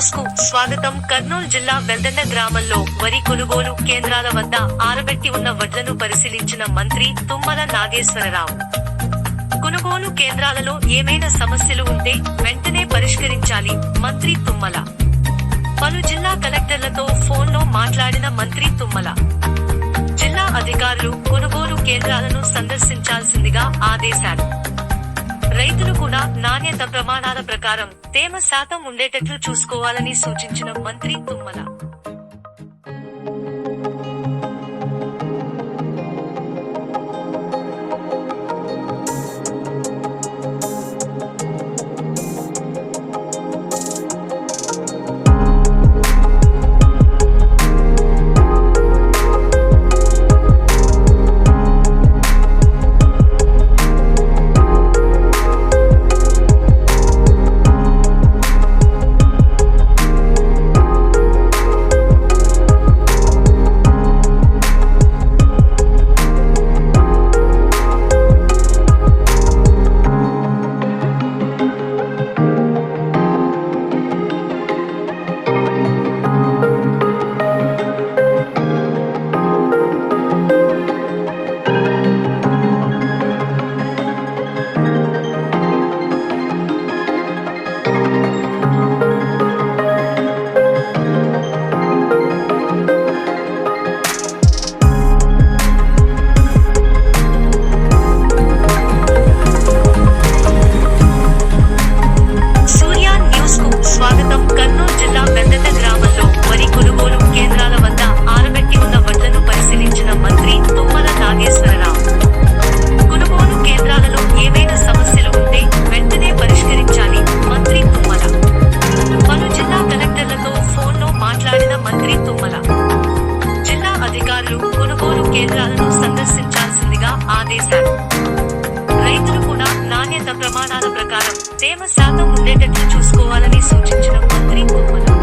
స్వాగతం. కర్నూలు జిల్లా వెల్దెండ గ్రామంలో వరి కొనుగోలు కేంద్రాల వద్ద ఆరబెట్టి ఉన్న వడ్లను పరిశీలించిన మంత్రి తుమ్మల నాగేశ్వరరావు. కొనుగోలు కేంద్రాలలో ఏమైనా సమస్యలు ఉంటే వెంటనే పరిష్కరించాలి మంత్రి తుమ్మల. పలు జిల్లా కలెక్టర్లతో ఫోన్లో మాట్లాడిన మంత్రి తుమ్మల. జిల్లా అధికారులు కొనుగోలు కేంద్రాలను సందర్శించాల్సిందిగా ఆదేశారు రైతులు కూడా నాణ్యత ప్రమాణాల ప్రకారం తేమ శాతం ఉండేటట్లు చూసుకోవాలని సూచించిన మంత్రి తుమ్మల. మంత్రి తుమ్మల జిల్లా అధికారులు కొనుగోలు కేంద్రాలను సందర్శించాల్సిందిగా ఆదేశారు రైతులు కూడా నాణ్యత ప్రమాణాల ప్రకారం తేమ శాతం ఉండేటట్లు చూసుకోవాలని సూచించిన మంత్రి తుమ్మల